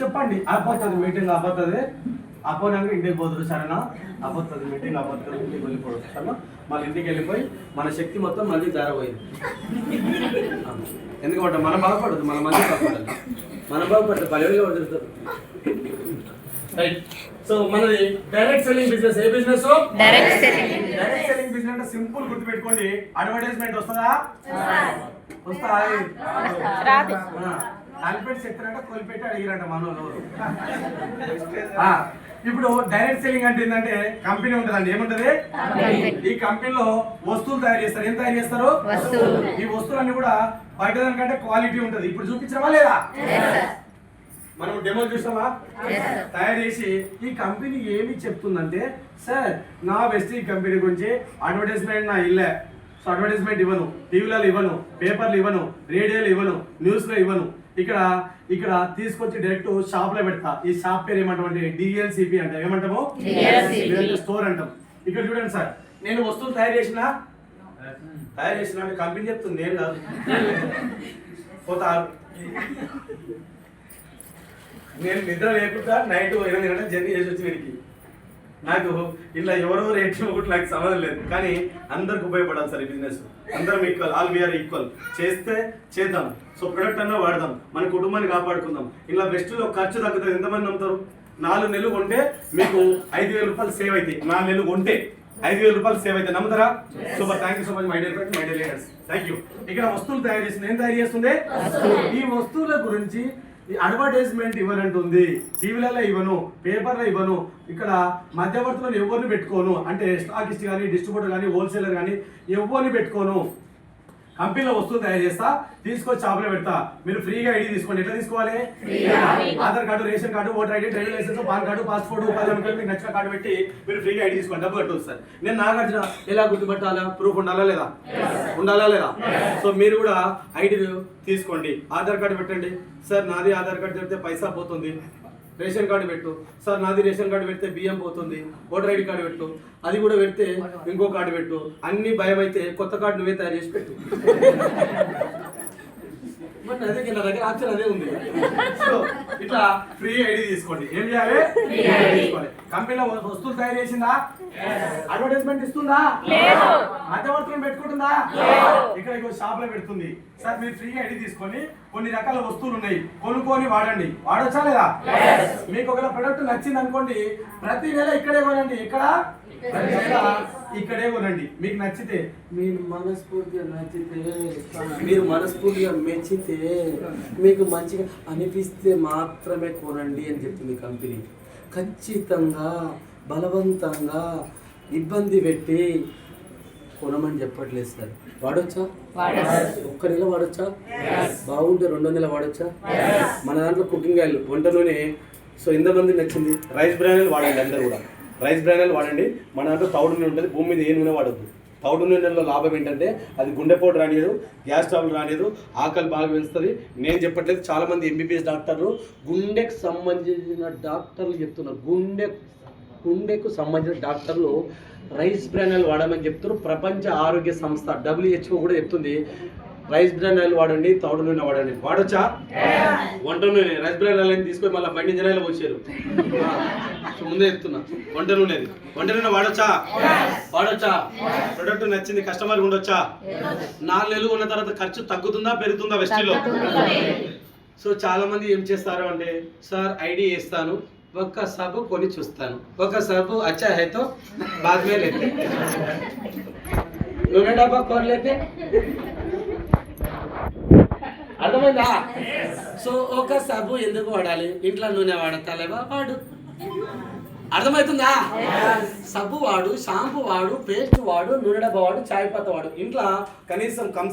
చెప్పండి. అయిపోతుంది మీటింగ్ అయిపోతుంది. అపోనాక ఇంటికి పోతురు సరేనా? అయిపోతుంది మీటింగ్ అయిపోతుంది ఇంటికి వెళ్ళిపోవచ్చు సరేనా? మళ్ళీ ఇంటికి వెళ్ళిపోయి మన శక్తి మొత్తం మళ్ళీ జారబోయింది. ఎందుకంటే మనం బాగుపడదు మన మంది బాగుపడాలి మనం బాగుపడదు పల్లెలుగా వదులుతారు రైట్ సో మనది డైరెక్ట్ సెల్లింగ్ బిజినెస్ ఏ business direct selling direct selling business అంటే సింపుల్ గుర్తు పెట్టుకోండి అడ్వర్టైజ్మెంట్ వస్తుందా. వస్తా రాదు. కలిపెట్టి చెప్తారంట కొలిపెట్టి అడిగిరంట మనోళ్ళు. ఇప్పుడు డైరెక్ట్ సెల్లింగ్ అంటే ఏంటంటే కంపెనీ ఉంటుందండి. ఏముంటది? ఈ కంపెనీలో వస్తువులు తయారు చేస్తారు. ఏం తయారు చేస్తారు? వస్తువులు. ఈ వస్తువులన్నీ కూడా బయట దానికంటే క్వాలిటీ ఉంటది. ఇప్పుడు చూపించడమా లేదా? మనం డెమో చూసామా? తయారు చేసి ఈ కంపెనీ ఏమి చెప్తుందంటే సార్ నా బెస్ట్ ఈ కంపెనీ గురించి అడ్వర్టైజ్మెంట్ నా ఇల్లే. సో అడ్వర్టైజ్మెంట్ ఇవ్వను టీవీలలో ఇవ్వను పేపర్లు ఇవ్వను రేడియోలు ఇవ్వను న్యూస్లో ఇవ్వను. ఇక్కడ ఇక్కడ తీసుకొచ్చి డైరెక్ట్ షాప్లో పెడతా. ఈ షాప్ పేరు ఏమంటాం అంటే డిఎల్సిపి అంటే. ఏమంటాము? స్టోర్ అంటాం. ఇక్కడ చూడండి సార్ నేను వస్తువులు తయారు చేసిన? తయారు చేసిన అంటే కంపెనీ చెప్తుంది నేను కాదు. పోతారు నేను నిద్ర లేకుండా నైట్ ఎనిమిది గంటలు జర్నీ చేసి వచ్చి వీడికి. నాకు ఇలా ఎవరెవరు ఏంటి ఒకటి నాకు సంబంధం లేదు. కానీ అందరికి ఉపయోగపడాలి సార్ ఈ బిజినెస్ అందరం ఈక్వల్ ఆల్ వీఆర్ ఈక్వల్ చేస్తే చేద్దాం. సో ప్రొడక్ట్ అన్నా వాడదాం. మన కుటుంబాన్ని కాపాడుకుందాం. ఇలా బెస్ట్లో ఖర్చు తగ్గుతుంది. ఎంతమంది నమ్ముతారు? నాలుగు నెలలు కొంటే మీకు ఐదు వేల రూపాయలు సేవ్ అవుతాయి. నాలుగు నెలలు కొంటే ఐదు వేల రూపాయలు సేవ్ అయితే నమ్ముతారా? Super thank you so much my dear friend my dear leaders thank you ఇక్కడ వస్తువులు తయారు చేస్తుంది ఏం తయారు చేస్తుంది ఈ వస్తువుల గురించి అడ్వర్టైజ్మెంట్ ఇవ్వనంటుంది. టీవీలలో ఇవ్వను పేపర్లో ఇవ్వను ఇక్కడ మధ్యవర్తులను ఎవరిని పెట్టుకోను? అంటే స్టాకిస్ట్ కానీ డిస్ట్రిబ్యూటర్ కానీ హోల్సేలర్ కానీ ఎవరిని పెట్టుకోను? కంపెనీలో వస్తువు తయారు చేస్తా తీసుకొచ్చి షాప్లో పెడతా. మీరు ఫ్రీగా ఐడి తీసుకోండి. ఎట్లా తీసుకోవాలి? Aadhaar card ration card voter ID driving licence PAN card passport ఉపాధి మీకు నచ్చిన కార్డు పెట్టి మీరు ఫ్రీగా ఐడి తీసుకోండి. డబ్బు కట్టు సార్. నేను నాగార్జున ఎలా గుర్తుపట్టాలా? ప్రూఫ్ ఉండాలా లేదా? ఉండాలా లేదా? సో మీరు కూడా ఐడి తీసుకోండి. ఆధార్ కార్డు పెట్టండి. సార్ నాది ఆధార్ కార్డు పెడితే పైసా పోతుంది. రేషన్ కార్డు పెట్టు. సార్ నాది రేషన్ కార్డు పెడితే బియ్యం పోతుంది. ఓటర్ ఐడి కార్డు పెట్టు. అది కూడా పెడితే ఇంకో కార్డు పెట్టు. అన్ని భయం అయితే కొత్త కార్డు నువ్వే తయారు చేసి పెట్టు. బట్ అదే నా దగ్గర ఆప్షన్ అదే ఉంది. సో ఇట్లా ఫ్రీ ఐడి తీసుకోండి. ఏం చేయాలి? ఐడి. తీసుకోవాలి కంపెనీలో వస్తువులు తయారు చేసిందా? అడ్వర్టైజ్మెంట్ ఇస్తుందా? మధ్యవర్తులను పెట్టుకుంటుందా? ఇక్కడ ఇంకో షాప్లో పెడుతుంది. సార్ మీరు ఫ్రీ ఐడి తీసుకొని కొన్ని రకాల వస్తువులు ఉన్నాయి. కొనుక్కొని వాడండి. వాడొచ్చా లేదా? మీకు ఒకవేళ ప్రొడక్ట్ నచ్చింది అనుకోండి ప్రతి నెల ఇక్కడే కొనండి. ఇక్కడ ప్రతి నెల. ఇక్కడే కొనండి. మీకు నచ్చితే. మీరు మనస్ఫూర్తిగా నచ్చితే మీరు మనస్ఫూర్తిగా మెచ్చితే మీకు మంచిగా అనిపిస్తే మాత్రమే కొనండి అని చెప్తుంది కంపెనీ. ఖచ్చితంగా బలవంతంగా ఇబ్బంది పెట్టి కొనమని చెప్పట్లేదు సార్. వాడొచ్చా? ఒక్క నెల వాడొచ్చా? బాగుంటే రెండో నెల వాడొచ్చా? మన దాంట్లో కుకింగ్ ఆయిల్ వంట నూనె సో ఎంతమంది నచ్చింది. రైస్ బ్రాండ్ వాడండి అందరు కూడా. రైస్ బ్రాండ్ వాడండి. మన దాంట్లో తౌడు నూనె ఉంటుంది. భూమి మీద ఏ నూనె వాడద్దు. తౌడు నూనెలో లాభం ఏంటంటే అది గుండెపోటు రానియదు గ్యాస్ ట్రబుల్ రానియదు ఆకలి బాగా పెంచుతుంది. నేను చెప్పట్లేదు చాలామంది ఎంబీబీఎస్ డాక్టర్లు గుండెకు సంబంధించిన డాక్టర్లు చెప్తున్నారు. గుండె గుండెకు సంబంధించిన డాక్టర్లు రైస్ బ్రాండ్ వాడమని చెప్తున్నారు. ప్రపంచ ఆరోగ్య సంస్థ డబ్ల్యూహెచ్ఓ కూడా చెప్తుంది. రైస్ బ్రాండ్ ఆయిల్ వాడండి తౌడు నూనె వాడండి. వాడొచ్చా? వంట నూనె రైస్ బ్రాండ్ ఆయిల్ తీసుకొని మళ్ళీ బండి జనాలు వచ్చారు సో ముందే చెప్తున్నా వంట నూనె. వంట నూనె వాడొచ్చా? వాడొచ్చా? ప్రొడక్ట్ నచ్చింది కస్టమర్ ఉండొచ్చా? నాలుగు నెలలు ఉన్న తర్వాత ఖర్చు తగ్గుతుందా పెరుగుతుందా వెస్టిలో సో చాలా మంది ఏం చేస్తారు అంటే సార్ ఐడి వేస్తాను ఒక్క సబ్ కొని చూస్తాను. ఒక సబ్ అచ్చా హై తో బాద్ మే లేతే. నూనె డబ్బా కోర్ లేతే అర్థమైందా? సో ఒక సబ్బు ఎందుకు వాడాలి? ఇంట్లో నూనె వాడతాలేవా వాడు. అర్థమవుతుందా? సబ్బు వాడు షాంపూ వాడు పేస్ట్ వాడు నూనె డబ్బా వాడు చాయ్ పత్త వాడు. ఇంట్లో కనీసం కమ్